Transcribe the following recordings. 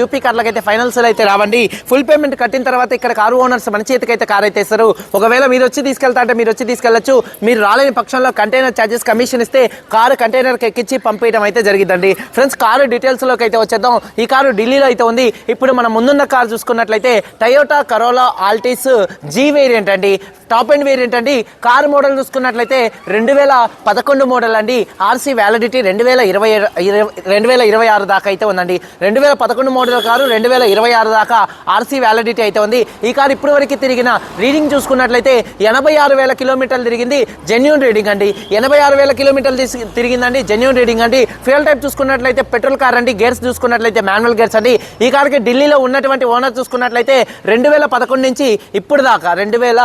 UP కార్లకు అయితే finals అయితే రావండి. ఫుల్ పేమెంట్ కట్టిన తర్వాత ఇక్కడ కారు ఓనర్స్ మన చేతికి అయితే కార్ అయితే ఇస్తారు. ఒకవేళ మీరు వచ్చి తీసుకెళ్తా అంటే మీరు వచ్చి తీసుకెళ్ళొచ్చు మీరు రాలేని పక్షంలో కంటైనర్ ఛార్జెస్ కమిషన్ ఇస్తే కారు కంటైనర్కి ఎక్కించి పంపించడం అయితే జరిగిందండి ఫ్రెండ్స్ కారు డీటెయిల్స్లోకి అయితే వచ్చేద్దాం. ఈ కారు ఢిల్లీలో అయితే ఉంది. ఇప్పుడు మనం ముందున్న కారు చూసుకున్నట్లయితే Toyota Corolla Altis G variant అండి. టాప్ అండ్ వేరియంట్ అండి. కారు మోడల్ చూసుకున్నట్లయితే రెండు వేల పదకొండు మోడల్ అండి. ఆర్సీ వ్యాలిడిటీ రెండు వేల ఇరవై రెండు వేల ఇరవై ఆరు దాకా అయితే ఉందండి. రెండు వేల పదకొండు మోడల్ కారు రెండు వేల ఇరవై ఆరు దాకా ఆర్సీ వ్యాలిడిటీ అయితే ఉంది. ఈ కారు ఇప్పటివరకు తిరిగిన రీడింగ్ చూసుకున్నట్లయితే ఎనభై ఆరు వేల కిలోమీటర్లు తిరిగింది జెన్యున్ రీడింగ్ అండి. ఎనభై ఆరు వేల కిలోమీటర్లు తీసి- తిరిగిందండి జెన్యున్ రీడింగ్ అండి. ఫ్యూల్ టైప్ చూసుకున్నట్లయితే పెట్రోల్ కార్ అండి గేర్స్ చూసుకున్నట్లయితే మాన్యువల్ గేర్స్ అండి. ఈ కార్కి ఢిల్లీలో ఉన్నటువంటి ఓనర్ చూసుకున్నట్లయితే రెండు వేల పదకొండు నుంచి ఇప్పుడు దాకా రెండు వేల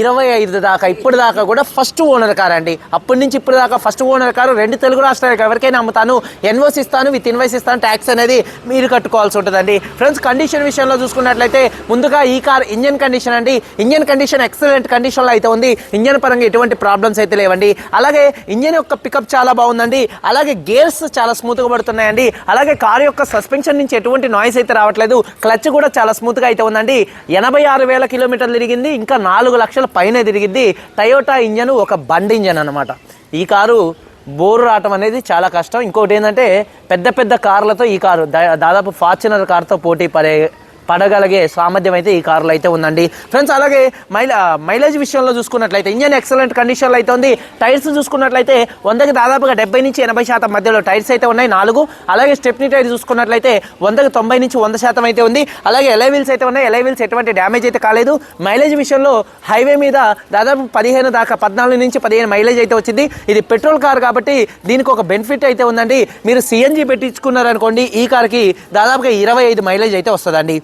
ఇరవై ఐదు దాకా ఇప్పుడు దాకా కూడా ఫస్ట్ ఓనర్ కార్ అండి అప్పటి నుంచి ఇప్పుడు దాకా ఫస్ట్ ఓనర్ కారు రెండు తెలుగు రాష్ట్రాలకు ఎవరికైనా అమ్ముతాను ఎన్వోస్ ఇస్తాను విత్ ఇన్వైస్ ఇస్తాను ట్యాక్స్ అనేది మీరు కట్టుకోవాల్సి ఉంటుందండి. ఫ్రెండ్స్ కండిషన్ విషయంలో చూసుకున్నట్లయితే ముందుగా ఈ కార్ ఇంజన్ కండిషన్ అండి. ఇంజన్ కండిషన్ ఎక్సలెంట్ కండిషన్లో అయితే ఉంది. ఇంజన్ పరంగా ఎటువంటి ప్రాబ్లమ్స్ అయితే లేవండి. అలాగే ఇంజన్ యొక్క పికప్ చాలా బాగుందండి. అలాగే గేర్స్ చాలా స్మూత్గా పడుతున్నాయండి. అలాగే కార్ యొక్క సస్పెన్షన్ నుంచి ఎటువంటి నాయిస్ అయితే రావట్లేదు. క్లచ్ కూడా చాలా స్మూత్గా అయితే ఉందండి. ఎనభై ఆరు వేల కిలోమీటర్లు తిరిగింది. ఇంకా నాలుగు లక్షల పైన తిరిగిద్ది టయోటా ఇంజన్ ఒక బండి ఇంజన్ అనమాట ఈ కారు బోరు రావటం అనేది చాలా కష్టం. ఇంకోటి ఏంటంటే పెద్ద పెద్ద కార్లతో ఈ కారు దా- దాదాపు ఫార్చునర్ కార్తో పోటీ పడే పడగలిగే సామర్థ్యం అయితే ఈ కారులో అయితే ఉందండి. ఫ్రెండ్స్ అలాగే మైలా మైలేజ్ విషయంలో చూసుకున్నట్లయితే ఇంజన్ ఎక్సలెంట్ కండిషన్లో అయితే ఉంది. టైర్స్ చూసుకున్నట్లయితే వందకి దాదాపుగా డెబ్బై నుంచి ఎనభై శాతం మధ్యలో టైర్స్ అయితే ఉన్నాయి. నాలుగు. అలాగే స్టెప్నీ టైర్ చూసుకున్నట్లయితే వందకి తొంభై నుంచి వంద శాతం అయితే ఉంది. అలాగే ఎలై వీల్స్ అయితే ఉన్నాయి. ఎలై వీల్స్ ఎటువంటి డ్యామేజ్ అయితే కాలేదు. మైలేజ్ విషయంలో హైవే మీద దాదాపు పదిహేను దాకా పద్నాలుగు నుంచి పదిహేను మైలేజ్ అయితే వచ్చింది. ఇది పెట్రోల్ కార్ కాబట్టి దీనికి ఒక బెనిఫిట్ అయితే ఉందండి. మీరు సిఎన్జి పెట్టించుకున్నారనుకోండి ఈ కార్కి దాదాపుగా ఇరవై ఐదు మైలేజ్ అయితే వస్తుందండి.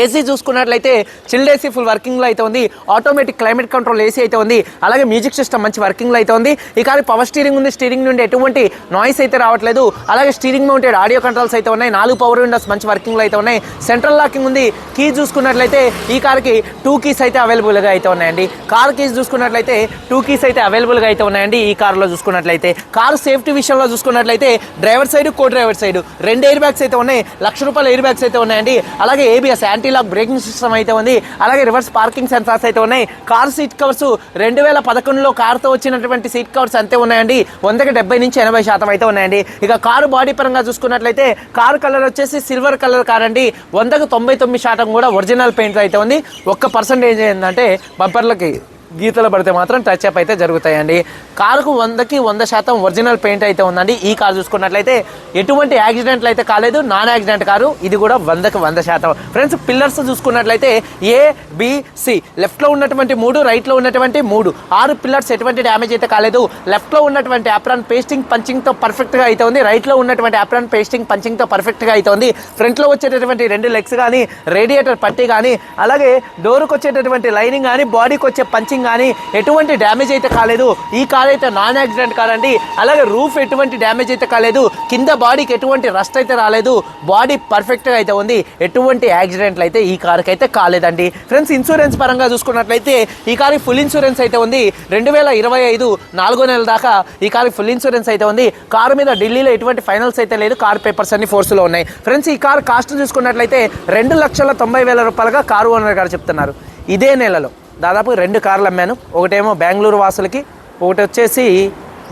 ఏసీ చూసుకున్నట్లయితే చిల్డ్ ఏసీ ఫుల్ వర్కింగ్లో అయితే ఉంది. ఆటోమేటిక్ క్లైమేట్ కంట్రోల్ ఏసీ అయితే ఉంది. అలాగే మ్యూజిక్ సిస్టమ్ మంచి వర్కింగ్లో అయితే ఉంది. ఈ కారు పవర్ స్టీరింగ్ ఉంది. స్టీరింగ్ నుండి ఎటువంటి నాయిస్ అయితే రావట్లేదు. అలాగే స్టీరింగ్ మౌంటెడ్ ఆడియో కంట్రోల్స్ అయితే ఉన్నాయి. నాలుగు పవర్ విండోస్ మంచి వర్కింగ్లో అయితే ఉన్నాయి. సెంట్రల్ లాకింగ్ ఉంది. కీ చూసుకున్నట్లయితే ఈ కార్కి టూ కీస్ అయితే అవైలబుల్గా అయితే ఉన్నాయండి. కార్ కీస్ చూసుకున్నట్లయితే టూ కీస్ అయితే అవైలబుల్గా అయితే ఉన్నాయండి ఈ కార్లో చూసుకున్నట్లయితే. కారు సేఫ్టీ విషయంలో చూసుకున్నట్లయితే driver side co driver side రెండు ఎయిర్ బ్యాగ్స్ అయితే ఉన్నాయి. లక్ష రూపాయల ఎయిర్ బ్యాగ్స్ అయితే ఉన్నాయండి. అలాగే ABS anti lock braking system అయితే ఉంది. అలాగే రివర్స్ పార్కింగ్ సెన్సార్స్ అయితే ఉన్నాయి. కార్ సీట్ కవర్స్ రెండు వేల పదకొండులో కార్తో వచ్చినటువంటి సీట్ కవర్స్ అంతే ఉన్నాయండి. వందకి డెబ్బై నుంచి ఎనభై శాతం అయితే ఉన్నాయండి. ఇక కారు బాడీ పరంగా చూసుకున్నట్లయితే కారు కలర్ వచ్చేసి సిల్వర్ కలర్ కార్ అండి వందకు తొంభై తొమ్మిది శాతం కూడా ఒరిజినల్ పెయింట్ అయితే ఉంది. ఒక్క పర్సెంటేజ్ ఏంటంటే బంపర్లకి గీతలు పడితే మాత్రం టచ్ అప్ అయితే జరుగుతాయండి. కారుకు వందకి వంద శాతం ఒరిజినల్ పెయింట్ అయితే ఉందండి. ఈ కారు చూసుకున్నట్లయితే ఎటువంటి యాక్సిడెంట్లు అయితే కాలేదు. Non accident car. ఇది కూడా వందకి వంద శాతం. ఫ్రెండ్స్ పిల్లర్స్ చూసుకున్నట్లయితే ఏ బిసి లెఫ్ట్లో ఉన్నటువంటి మూడు రైట్లో ఉన్నటువంటి మూడు. ఆరు పిల్లర్స్ ఎటువంటి డ్యామేజ్ అయితే కాలేదు. లెఫ్ట్లో ఉన్నటువంటి అప్రాన్ పేస్టింగ్ పంచింగ్తో పర్ఫెక్ట్గా అయితే ఉంది. రైట్లో ఉన్నటువంటి అప్రాన్ పేస్టింగ్ పంచింగ్తో పర్ఫెక్ట్గా అయితే ఉంది. ఫ్రంట్లో వచ్చేటటువంటి రెండు లెగ్స్ కానీ రేడియేటర్ పట్టి కానీ అలాగే డోర్కి వచ్చేటటువంటి లైనింగ్ కానీ బాడీకి వచ్చే పంచింగ్ కానీ ఎటువంటి డ్యామేజ్ అయితే కాలేదు. ఈ కార్ అయితే నాన్ యాక్సిడెంట్ కార్ అండి. అలాగే రూఫ్ ఎటువంటి డ్యామేజ్ అయితే కాలేదు. కింద బాడీకి ఎటువంటి రస్ట్ అయితే రాలేదు. బాడీ పర్ఫెక్ట్గా అయితే ఉంది. ఎటువంటి యాక్సిడెంట్లు అయితే ఈ కార్కి అయితే కాలేదండి. ఫ్రెండ్స్ ఇన్సూరెన్స్ పరంగా చూసుకున్నట్లయితే ఈ కారు ఫుల్ ఇన్సూరెన్స్ అయితే ఉంది. రెండు వేల ఇరవై ఐదు నాలుగో నెల దాకా ఈ కారు ఫుల్ ఇన్సూరెన్స్ అయితే ఉంది. కారు మీద ఢిల్లీలో ఎటువంటి ఫైనల్స్ అయితే లేదు. కార్ పేపర్స్ అన్ని ఫోర్స్లో ఉన్నాయి. ఫ్రెండ్స్ ఈ కార్ కాస్ట్ చూసుకున్నట్లయితే రెండు లక్షల తొంభై వేల రూపాయలుగా కారు ఓనర్ గారు చెప్తున్నారు. ఇదే నెలలో. దాదాపు రెండు కార్లు అమ్మాను. ఒకటేమో బెంగళూరు వాసులకి ఒకటి వచ్చేసి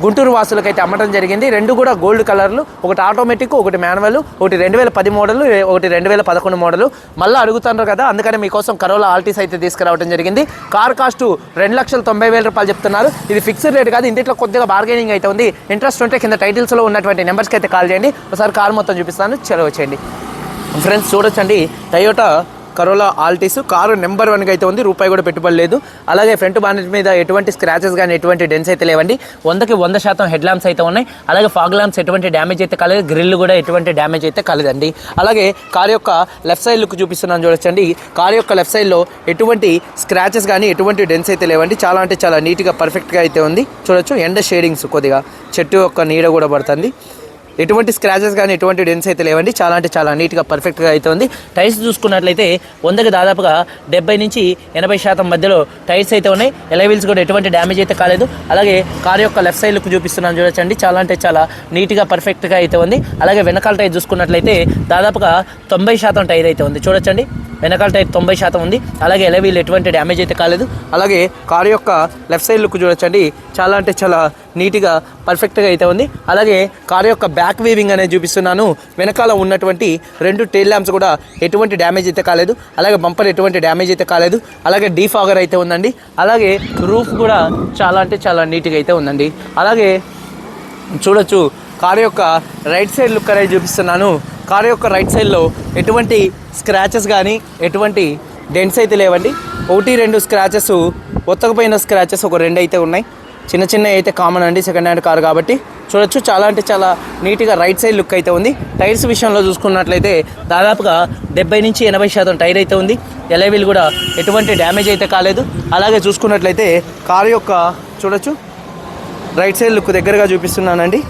గుంటూరు వాసులకి అయితే అమ్మటం జరిగింది. రెండు కూడా గోల్డ్ కలర్లు ఒకటి ఆటోమేటిక్ ఒకటి మాన్యువల్ ఒకటి రెండు వేల పది మోడల్ ఒకటి రెండు వేల పదకొండు మోడల్. మళ్ళీ అడుగుతున్నారు కదా అందుకని మీకోసం కరోలా ఆల్టీస్ అయితే తీసుకురావడం జరిగింది. కార్ కాస్ట్ రెండు లక్షల తొంభై వేల రూపాయలు చెప్తున్నారు. ఇది ఫిక్స్డ్ రేట్ కాదు ఇంటిలో కొద్దిగా బార్గెనింగ్ అయితే ఉంది. ఇంట్రెస్ట్ ఉంటే కింద టైటిల్స్లో ఉన్నటువంటి నెంబర్స్కి అయితే కాల్ చేయండి. ఒకసారి కార్ మొత్తం చూపిస్తాను చలో ఫ్రెండ్స్ చూడొచ్చండి. Toyota Corolla Altis car number వన్గా అయితే ఉంది రూపాయి కూడా పెట్టుబడి లేదు. అలాగే ఫ్రంట్ బానెట్ మీద ఎటువంటి స్క్రాచెస్ కానీ ఎటువంటి డెన్స్ అయితే లేవండి. వందకి వంద శాతం హెడ్ ల్యాంప్స్ అయితే ఉన్నాయి. అలాగే ఫాగ్ ల్యాంప్స్ ఎటువంటి డ్యామేజ్ అయితే కాలేదు గ్రిల్ కూడా ఎటువంటి డ్యామేజ్ అయితే కాలేదండి అలాగే కార్ యొక్క లెఫ్ట్ సైడ్ లుక్ చూపిస్తున్నాను చూడొచ్చండి. కార్ యొక్క లెఫ్ట్ సైడ్లో ఎటువంటి స్క్రాచెస్ కానీ ఎటువంటి డెన్స్ అయితే లేవండి. చాలా అంటే చాలా నీట్గా పర్ఫెక్ట్గా అయితే ఉంది. చూడొచ్చు ఎండ షేడింగ్స్ కొద్దిగా. చెట్టు యొక్క నీడ కూడా పడుతుంది. ఎటువంటి స్క్రాచెస్ కానీ ఎటువంటి డెన్స్ అయితే లేవండి. చాలా అంటే చాలా నీట్గా పర్ఫెక్ట్గా అయితే ఉంది. టైర్స్ చూసుకున్నట్లయితే వందకి దాదాపుగా డెబ్బై నుంచి ఎనభై శాతం మధ్యలో టైర్స్ అయితే ఉన్నాయి. ఎలవీల్స్ కూడా ఎటువంటి డ్యామేజ్ అయితే కాలేదు. అలాగే కార్ యొక్క లెఫ్ట్ సైడ్ లుక్ చూపిస్తున్నాను చూడొచ్చండి. చాలా అంటే చాలా నీట్గా పర్ఫెక్ట్గా అయితే ఉంది. అలాగే వెనకాల టైర్ చూసుకున్నట్లయితే దాదాపుగా తొంభై శాతం టైర్ అయితే ఉంది. చూడొచ్చండి. వెనకాల టైర్ తొంభై శాతం ఉంది. అలాగే ఎలవీలు ఎటువంటి డ్యామేజ్ అయితే కాలేదు. అలాగే కారు యొక్క లెఫ్ట్ సైడ్ లుక్ చూడొచ్చండి. చాలా అంటే చాలా నీట్గా పర్ఫెక్ట్గా అయితే ఉంది. అలాగే కారు యొక్క బ్యాక్ వీవింగ్ అనేది చూపిస్తున్నాను. వెనకాల ఉన్నటువంటి రెండు టెయిల్ ల్యాంప్స్ కూడా ఎటువంటి డ్యామేజ్ అయితే కాలేదు. అలాగే బంపర్ ఎటువంటి డ్యామేజ్ అయితే కాలేదు. అలాగే డీఫాగర్ అయితే ఉందండి. అలాగే రూఫ్ కూడా చాలా అంటే చాలా నీట్గా అయితే ఉందండి. అలాగే చూడొచ్చు కారు యొక్క రైట్ సైడ్ లుక్ అనేది చూపిస్తున్నాను. కార్ యొక్క రైట్ సైడ్లో ఎటువంటి స్క్రాచెస్ కానీ ఎటువంటి డెంట్స్ అయితే లేవండి. ఒకటి రెండు స్క్రాచెస్ ఉత్తకపోయిన స్క్రాచెస్ ఒక రెండు అయితే ఉన్నాయి. చిన్న చిన్న అయితే కామన్ అండి సెకండ్ హ్యాండ్ కార్ కాబట్టి. చూడొచ్చు చాలా అంటే చాలా నీట్గా రైట్ సైడ్ లుక్ అయితే ఉంది. టైర్స్ విషయంలో చూసుకున్నట్లయితే దాదాపుగా డెబ్బై నుంచి ఎనభై శాతం టైర్ అయితే ఉంది. ఎలైవిల్ కూడా ఎటువంటి డ్యామేజ్ అయితే కాలేదు. అలాగే చూసుకున్నట్లయితే కారు యొక్క చూడొచ్చు రైట్ సైడ్ లుక్ దగ్గరగా చూపిస్తున్నానండి.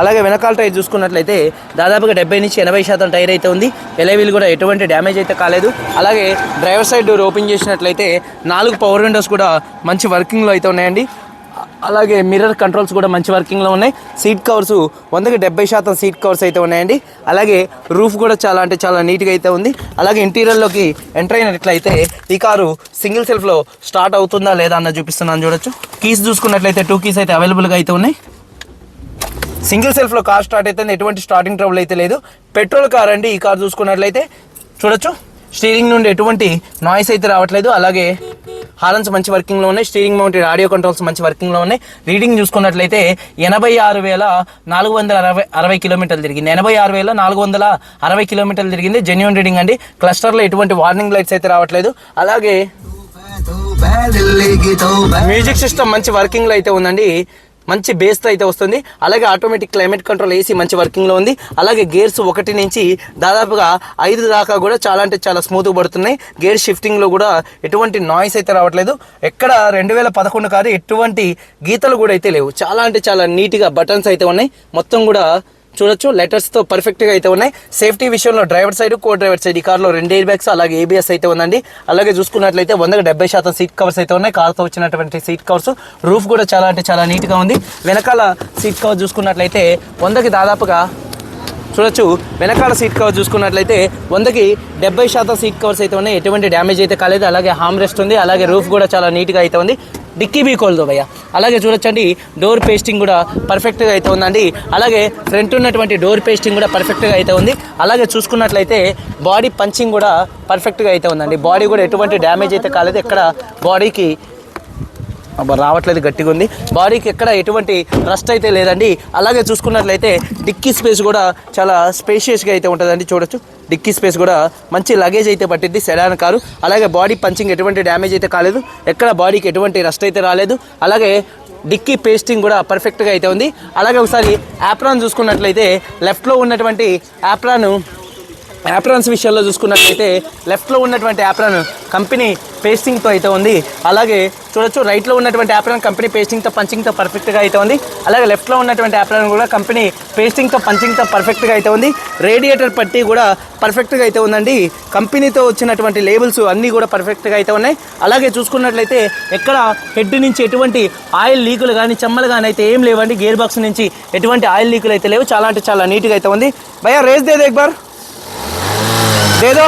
అలాగే వెనకాల టైర్ చూసుకున్నట్లయితే దాదాపుగా డెబ్బై నుంచి ఎనభై శాతం టైర్ అయితే ఉంది. ఎలైవీల్ కూడా ఎటువంటి డ్యామేజ్ అయితే కాలేదు. అలాగే డ్రైవర్ సైడ్ డోర్ ఓపెన్ చేసినట్లయితే నాలుగు పవర్ విండోస్ కూడా మంచి వర్కింగ్లో అయితే ఉన్నాయండి. అలాగే మిర్రర్ కంట్రోల్స్ కూడా మంచి వర్కింగ్లో ఉన్నాయి. సీట్ కవర్స్ వందకి డెబ్బై శాతం సీట్ కవర్స్ అయితే ఉన్నాయండి. అలాగే రూఫ్ కూడా చాలా అంటే చాలా నీట్గా అయితే ఉంది. అలాగే ఇంటీరియర్లోకి ఎంటర్ అయినట్లయితే ఈ కారు సింగిల్ సెల్ఫ్లో స్టార్ట్ అవుతుందా లేదా అన్న చూపిస్తున్నాను చూడొచ్చు. కీస్ చూసుకున్నట్లయితే టూ కీస్ అయితే అవైలబుల్గా అయితే ఉన్నాయి. సింగిల్ సెల్ఫ్లో కార్ స్టార్ట్ అయితే ఎటువంటి స్టార్టింగ్ ట్రబుల్ అయితే లేదు. పెట్రోల్ కార్ అండి ఈ కార్ చూసుకున్నట్లయితే. చూడొచ్చు. స్టీరింగ్ నుండి ఎటువంటి నాయిస్ అయితే రావట్లేదు. అలాగే హార్న్స్ మంచి వర్కింగ్లో ఉన్నాయి. స్టీరింగ్ మౌంటెడ్ ఆడియో కంట్రోల్స్ మంచి వర్కింగ్లో ఉన్నాయి. రీడింగ్ చూసుకున్నట్లయితే ఎనభై ఆరు వేల నాలుగు వందల అరవై అరవై కిలోమీటర్లు తిరిగింది. ఎనభై ఆరు వేల నాలుగు వందల అరవై కిలోమీటర్లు తిరిగింది. జెన్యున్ రీడింగ్ అండి. క్లస్టర్లో ఎటువంటి వార్నింగ్ లైట్స్ అయితే రావట్లేదు. అలాగే మ్యూజిక్ సిస్టమ్ మంచి వర్కింగ్లో అయితే ఉందండి. మంచి బేస్తో అయితే వస్తుంది. అలాగే ఆటోమేటిక్ క్లైమేట్ కంట్రోల్ ఏసీ మంచి వర్కింగ్లో ఉంది. అలాగే గేర్స్ ఒకటి నుంచి దాదాపుగా ఐదు దాకా కూడా చాలా అంటే చాలా స్మూత్గా పడుతున్నాయి. గేర్ షిఫ్టింగ్లో కూడా ఎటువంటి నాయిస్ అయితే రావట్లేదు. ఎక్కడ రెండు వేల పదకొండు కాదు ఎటువంటి గీతలు కూడా అయితే లేవు. చాలా అంటే చాలా నీట్గా బటన్స్ అయితే ఉన్నాయి. మొత్తం కూడా చూడొచ్చు. లెటర్స్తో పర్ఫెక్ట్గా అయితే ఉన్నాయి. సేఫ్టీ విషయంలో driver side co driver side ఈ కార్లో రెండు ఎయిర్ బ్యాగ్స్ అలాగే ఏబిఎస్ అయితే ఉందండి. అలాగే చూసుకున్నట్లయితే వందకు డెబ్బై శాతం సీట్ కవర్స్ అయితే ఉన్నాయి. కార్తో వచ్చినటువంటి సీట్ కవర్స్ రూఫ్ కూడా చాలా అంటే చాలా నీట్గా ఉంది. వెనకాల సీట్ కవర్ చూసుకున్నట్లయితే వందకి దాదాపుగా చూడొచ్చు. వెనకాల సీట్ కవర్ చూసుకున్నట్లయితే వందకి డెబ్బై శాతం సీట్ కవర్స్ అయితే ఉన్నాయి. ఎటువంటి డ్యామేజ్ అయితే కాలేదు. అలాగే హామ్ రెస్ట్ ఉంది. అలాగే రూఫ్ కూడా చాలా నీట్గా అయితే ఉంది. డిక్కీ బీకోల్దో భయ్య. అలాగే చూడొచ్చండి డోర్ పేస్టింగ్ కూడా పర్ఫెక్ట్గా అయితే ఉందండి. అలాగే ఫ్రంట్ ఉన్నటువంటి డోర్ పేస్టింగ్ కూడా పర్ఫెక్ట్గా అయితే ఉంది. అలాగే చూసుకున్నట్లయితే బాడీ పంచింగ్ కూడా పర్ఫెక్ట్గా అయితే ఉందండి. బాడీ కూడా ఎటువంటి డ్యామేజ్ అయితే కాలేదు. ఎక్కడ బాడీకి రావట్లేదు గట్టిగా ఉంది. బాడీకి ఎక్కడ ఎటువంటి రస్ట్ అయితే లేదండి. అలాగే చూసుకున్నట్లయితే డిక్కీ స్పేస్ కూడా చాలా స్పేషియస్గా అయితే ఉంటుందండి చూడొచ్చు. డిక్కీ స్పేస్ కూడా మంచి లగేజ్ అయితే పట్టింది సెడాన్ కారు. అలాగే బాడీ పంచింగ్ ఎటువంటి డ్యామేజ్ అయితే కాలేదు. ఎక్కడ బాడీకి ఎటువంటి రస్ట్ అయితే రాలేదు. అలాగే డిక్కీ పేస్టింగ్ కూడా పర్ఫెక్ట్గా అయితే ఉంది. అలాగే ఒకసారి యాప్రాన్ చూసుకున్నట్లయితే లెఫ్ట్లో ఉన్నటువంటి యాప్రాను యాప్రాన్స్ విషయంలో చూసుకున్నట్లయితే లెఫ్ట్లో ఉన్నటువంటి యాప్రాన్ కంపెనీ పేస్టింగ్తో అయితే ఉంది. అలాగే చూడొచ్చు రైట్లో ఉన్నటువంటి యాప్రాన్ కంపెనీ పేస్టింగ్తో పంచింగ్తో పర్ఫెక్ట్గా అయితే ఉంది. అలాగే లెఫ్ట్లో ఉన్నటువంటి యాప్రాన్ కూడా కంపెనీ పేస్టింగ్తో పంచింగ్తో పర్ఫెక్ట్గా అయితే ఉంది. రేడియేటర్ పట్టి కూడా పర్ఫెక్ట్గా అయితే ఉందండి. కంపెనీతో వచ్చినటువంటి లేబుల్స్ అన్నీ కూడా పర్ఫెక్ట్గా అయితే ఉన్నాయి. అలాగే చూసుకున్నట్లయితే ఎక్కడ హెడ్ నుంచి ఎటువంటి ఆయిల్ లీకులు కానీ చెమ్మలు కానీ అయితే ఏం లేవండి. గేర్ బాక్స్ నుంచి ఎటువంటి ఆయిల్ లీకులు అయితే లేవు. చాలా అంటే చాలా నీట్గా అయితే ఉంది. భయ రేస్ దేదే ఎక్బార్ బార్ दे दो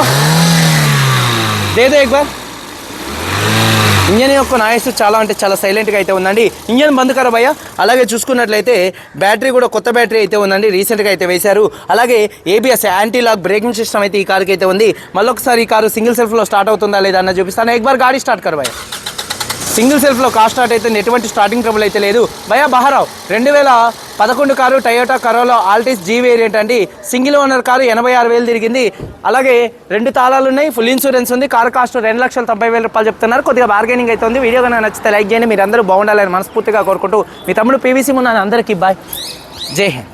दे दो एक बार ఇంజన్ యొక్క నాయిస్ చాలా అంటే చాలా సైలెంట్గా అయితే ఉందండి ఇంజన్ బంద్ కరా భయ్య అలాగే చూసుకున్నట్లయితే బ్యాటరీ కూడా కొత్త బ్యాటరీ అయితే ఉందండి రీసెంట్గా అయితే వేశారు అలాగే ABS anti lock braking system అయితే ఈ కార్కి అయితే ఉంది మళ్ళీ ఒకసారి ఈ కారు సింగిల్ సెల్ఫ్లో స్టార్ట్ అవుతుందా లేదా అన్న చూపిస్తాను ఎక్ బార్ గాడి స్టార్ట్ కర్ భయ్య సింగిల్ సెల్ఫ్లో కార్ స్టార్ట్ అయితే ఎటువంటి స్టార్టింగ్ ట్రబుల్ అయితే లేదు. భయా బహారావు రెండు వేల పదకొండు car Toyota Corolla Altis G variant అండి. సింగిల్ ఓనర్ కారు ఎనభై ఆరు వేలు తిరిగింది. అలాగే రెండు తాళాలు ఉన్నాయి ఫుల్ ఇన్సూరెన్స్ ఉంది. కారు కాస్ట్ రెండు లక్షల తొంభై వేల రూపాయలు చెప్తున్నారు. కొద్దిగా బార్గెనింగ్ అయితే ఉంది. వీడియో కనుక నచ్చితే లైక్ చేయండి. మీరు అందరూ బాగుండాలని మనస్ఫూర్తిగా కోరుకుంటూ మీ తమ్ముడు పీవీసీ ఉన్నాను. అందరికీ బాయ్ జై హింద్.